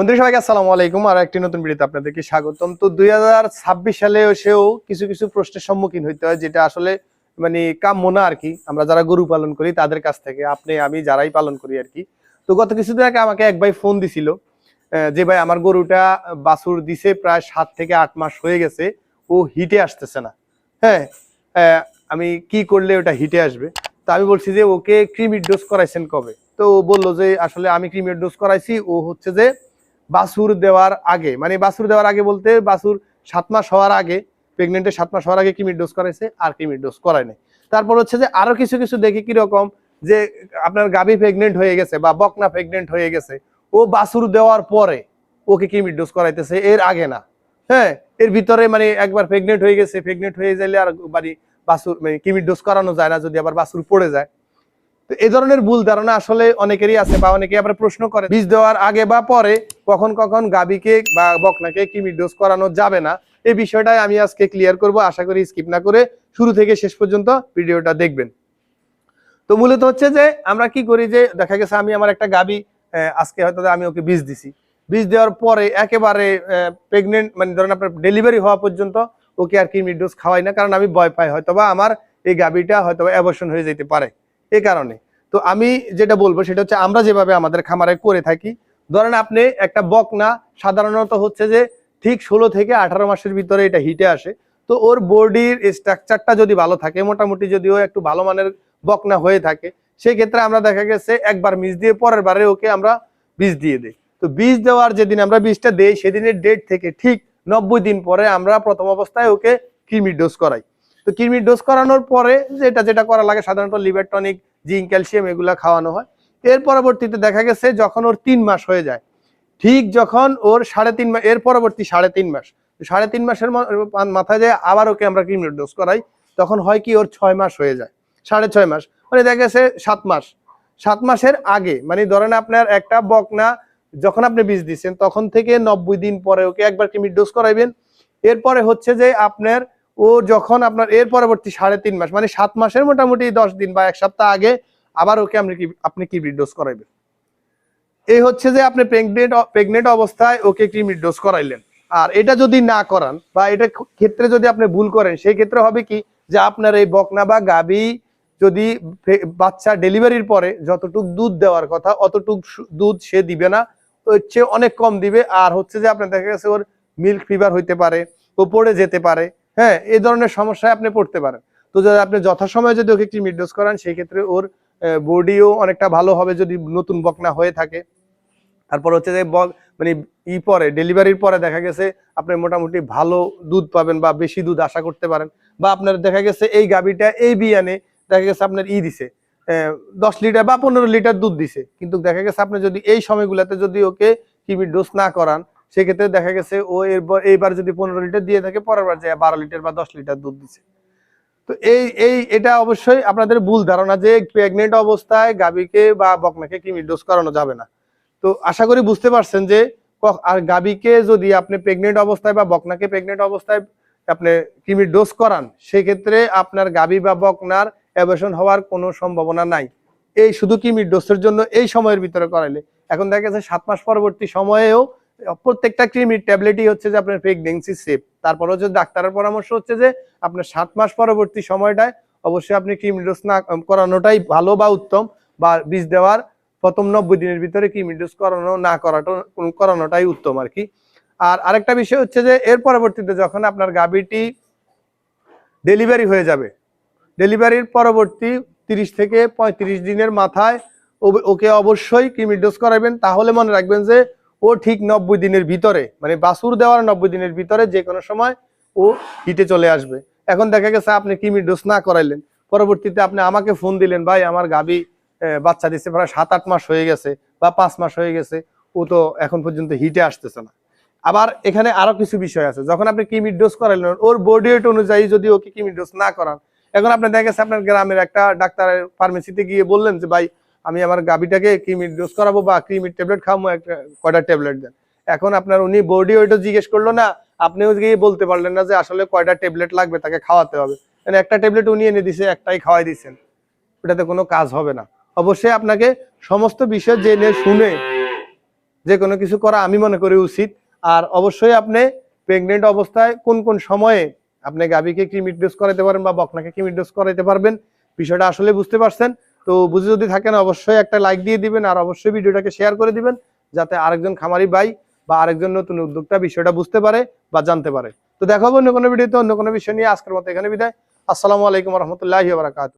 বন্ধু সবাইকে আসসালামু আলাইকুম, আর একটি নতুন ভিডিওতে আপনাদেরকে স্বাগতম। তো দুই হাজার ছাব্বিশ সালে এসেও কিছু কিছু প্রশ্নের সম্মুখীন হইতে হয়, যেটা আসলে মানে কাম্য না আর কি। আমরা যারা গরু পালন করি, তাদের কাছ থেকে, আপনি, আমি যারাই পালন করি আর কি। তো গত কিছুদিন আগে আমাকে এক ভাই ফোন দিছিল যে ভাই, আমার গরুটা বাছুর দিছে প্রায় সাত থেকে আট মাস হয়ে গেছে, ও হিটে আসতেছে না। হ্যাঁ আমি কি করলে ওটা হিটে আসবে? তো আমি বলছি যে, ওকে ক্রিমির ডোজ করাইছেন কবে? তো ও বলল যে, আসলে আমি ক্রিমির ডোজ করাইছি, ও হচ্ছে যে বাছুর দেওয়ার আগে মানে বাছুর দেওয়ার আগে বলতে বাছুর সাত মাস হওয়ার আগে প্রেগনেন্টের সাত মাস হওয়ার আগে কিমির ডোজ করাইছে আর কিমির ডোজ করায় নাই। তারপর হচ্ছে যে আরও কিছু কিছু দেখি কীরকম যে আপনার গাভী প্রেগনেন্ট হয়ে গেছে বা বকনা প্রেগনেন্ট হয়ে গেছে, ও বাছুর দেওয়ার পরে ওকে কিমির ডোজ করাইতেছে, এর আগে না। হ্যাঁ এর ভিতরে মানে একবার প্রেগনেন্ট হয়ে গেছে প্রেগনেন্ট হয়ে গেলে আর বাড়ি বাছুর মানে কিমির ডোজ করানো যায় না, যদি আবার বাছুর পড়ে যায়। তো এই ধরনের ভুল ধারণা আসলে অনেকেরই আছে বা অনেকে আবার প্রশ্ন করে। বীজ দেওয়ার আগে বা পরে কখন কখন গাবিকে বা বকনাকে কিমির ডোজ করানো যাবে না, এই বিষয়টাই আমি আজকে ক্লিয়ার করব। আশা করি স্কিপ না করে শুরু থেকে শেষ পর্যন্ত ভিডিওটা দেখবেন। তো মূলত হচ্ছে যে আমরা কি করি যে দেখা গেছে আমি আমার একটা গাবি আজকে হয়তো আমি ওকে বীজ দিছি। বীজ দেওয়ার পরে একেবারে প্রেগনেন্ট মানে ধরেন আপনার ডেলিভারি হওয়া পর্যন্ত ওকে আর কিমির ডোজ খাওয়াই না, কারণ আমি ভয় পাই। হয়তোবা আমার এই গাবিটা হয়তোবা অ্যাবর্শন হয়ে যেতে পারে। এই কারণে। তো আমি যেটা বলব সেটা হচ্ছে আমরা যেভাবে আমাদের খামারে করে থাকি, ধরেন আপনি একটা বকনা, সাধারণত হচ্ছে যে ঠিক ষোলো থেকে আঠারো মাসের ভিতরে এটা হিটে আসে। তো ওর বডির স্ট্রাকচারটা যদি ভালো থাকে, মোটামুটি যদিও একটু ভালো মানের বকনা হয়ে থাকে সেই ক্ষেত্রে আমরা দেখা গেছে একবার মিস দিয়ে পরের বারে ওকে আমরা বীজ দিয়ে দিই। তো বীজ দেওয়ার যেদিন আমরা বীজটা দেই, সেদিনের ডেট থেকে ঠিক নব্বই দিন পরে আমরা প্রথম অবস্থায় ওকে কিমি ডোজ করাই। তো কৃমির ডোজ করানোর পরে যেটা যেটা করা লাগে সাধারণত লিভার টনিক জিঙ্ক ক্যালসিয়াম এগুলা খাওয়ানো হয়। এর পরবর্তীতে দেখা গেছে যখন ওর তিন মাস হয়ে যায়, ঠিক যখন ওর সাড়ে তিন মাস এর পরবর্তী সাড়ে তিন মাস সাড়ে তিন মাসের মাথায় যায় আবার ওকে আমরা কৃমির ডোজ করাই, তখন হয় কি ওর ছয় মাস হয়ে যায়, সাড়ে ছয় মাস। মানে দেখা গেছে সাত মাস। সাত মাসের আগে মানে ধরেন আপনার একটা বকনা, যখন আপনি বীজ দিচ্ছেন তখন থেকে নব্বই দিন পরে ওকে একবার কৃমির ডোজ করাইবেন। এরপরে হচ্ছে যে আপনার ও যখন আপনার এর পরবর্তী সাড়ে তিন মাস মানে সাত মাসের মোটামুটি দশ দিন বা এক সপ্তাহ আগে আবার ওকে আপনি কি, আপনি কিডনির ডোজ করাইবেন? এই হচ্ছে যে আপনি প্রেগনেন্ট প্রেগনেন্ট অবস্থায় ওকে ক্রিমির ডোজ করাইলেন। আর এটা যদি না করান বা এটা ক্ষেত্রে যদি আপনি ভুল করেন, সেই ক্ষেত্রে হবে কি যে আপনার এই বকনা বা গাবি যদি বাচ্চা ডেলিভারির পরে যতটুক দুধ দেওয়ার কথা, অতটুক দুধ সে দিবে না। হচ্ছে অনেক কম দিবে। আর হচ্ছে যে আপনার দেখা গেছে ওর মিল্ক ফিভার হইতে পারে ও পড়ে যেতে পারে। হ্যাঁ এই ধরনের সমস্যায় আপনি পড়তে পারেন। তো যদি আপনি যথাসময়ে যদি ওকে ক্রিমির ডোজ করান, সেই ক্ষেত্রে ওর বডিও অনেকটা ভালো হবে যদি নতুন বকনা হয়ে থাকে। তারপর হচ্ছে যে মানে ই পরে ডেলিভারির পরে দেখা গেছে আপনি মোটামুটি ভালো দুধ পাবেন বা বেশি দুধ আশা করতে পারেন। বা আপনার দেখা গেছে এই গাবিটা এই বিয়ানে দেখা গেছে আপনার ই দিছে দশ লিটার বা পনেরো লিটার দুধ দিছে। কিন্তু দেখা গেছে আপনি যদি এই সময়গুলোতে যদি ওকে কিমির ডোজ না করান সেক্ষেত্রে দেখা গেছে ও এরপর এইবার যদি পনেরো লিটার দিয়ে থাকে, পরের বার যায় বারো লিটার বা দশ লিটার দুধ দিছে। তো এই এই, এটা অবশ্যই আপনাদের ভুল ধারণা যে প্রেগনেন্ট অবস্থায় গাবিকে বা বকনাকে কিমির ডোজ করানো যাবে না। তো আশা করি বুঝতে পারছেন যে আর গাবিকে যদি আপনি প্রেগনেন্ট অবস্থায় বা বকনাকে প্রেগনেন্ট অবস্থায় আপনি কিমির ডোজ করান, সেক্ষেত্রে আপনার গাবি বা বকনার অ্যাবেশন হওয়ার কোনো সম্ভাবনা নাই। এই শুধু কিমির ডোজের জন্য এই সময়ের ভিতরে করাইলে। এখন দেখা গেছে সাত মাস পরবর্তী সময়েও প্রত্যেকটা ক্রিমির ট্যাবলেটই হচ্ছে যে আপনার প্রেগনেন্সি সেফ তারপর হচ্ছে ডাক্তারের পরামর্শ হচ্ছে যে আপনার সাত মাস পরবর্তী সময়টায় অবশ্যই আপনি ক্রিমি ডোজ না করানোটাই ভালো বা উত্তম বা বীজ দেওয়ার প্রথম নব্বই দিনের ভিতরে কিমি ডোজ করানো, না করাটা করানোটাই উত্তম আর কি। আর আরেকটা বিষয় হচ্ছে যে এর পরবর্তীতে যখন আপনার গাভীটি ডেলিভারি হয়ে যাবে ডেলিভারির পরবর্তী তিরিশ থেকে পঁয়ত্রিশ দিনের মাথায় ওকে অবশ্যই কিমি ডোজ করাবেন। তাহলে মনে রাখবেন যে ও ঠিক নব্বই দিনের ভিতরে মানে বাছুর দেওয়ার নব্বই দিনের ভিতরে যে কোনো সময় ও হিটে চলে আসবে। এখন দেখা গেছে আপনি কিমি ডোজ না করাইলেন, পরবর্তীতে আপনি আমাকে ফোন দিলেন, ভাই, আমার গাবি বাচ্চা দিচ্ছে প্রায় সাত আট মাস হয়ে গেছে বা পাঁচ মাস হয়ে গেছে, ও তো এখন পর্যন্ত হিটে আসতেছে না। আবার এখানে আরও কিছু বিষয় আছে, যখন আপনি কিমির ডোজ করাইলেন, ওর বডি অনুযায়ী যদি ওকে কিমির ডোজ না করান, এখন আপনার দেখা গেছে আপনার গ্রামের একটা ডাক্তারের ফার্মেসিতে গিয়ে বললেন যে, ভাই আমি আমার গাবিটাকে ক্রিমির ডোজ করাবো বা ক্রিমির ট্যাবলেট খাব একটা, কয়টা ট্যাবলেট দেন। এখন আপনার উনি বডি ওয়েটও জিজ্ঞেস করল না, আপনিও গিয়ে বলতে পারলেন না যে আসলে কয়টা ট্যাবলেট লাগবে, তাকে খাওয়াতে হবে। মানে একটা ট্যাবলেট উনি এনে দিছে, একটাই খাওয়াই দিচ্ছেন ওটাতে কোনো কাজ হবে না। অবশ্যই আপনাকে সমস্ত বিষয় জেনে শুনে যে কোনো কিছু করা আমি মনে করি উচিত। আর অবশ্যই আপনি প্রেগনেন্ট অবস্থায় কোন কোন সময়ে আপনি গাভীকে ক্রিমিট ডোজ করাইতে পারেন বা বকনাকে ক্রিমিট ডোজ করাইতে পারবেন, বিষয়টা আসলে বুঝতে পারছেন। তো বুঝে যদি থাকেন, অবশ্যই একটা লাইক দিয়ে দিবেন আর অবশ্যই ভিডিওটাকে শেয়ার করে দিবেন, যাতে আরেকজন খামারি ভাই বা আরেকজন নতুন উদ্যোগটা বিষয়টা বুঝতে পারে বা জানতে পারে। তো দেখাবো অন্য কোনো ভিডিওতে, অন্য কোনো বিষয় নিয়ে। আজকের মতো এখানে বিদায়। আসসালামু আলাইকুম রহমতুল্লাহ বারাকাতু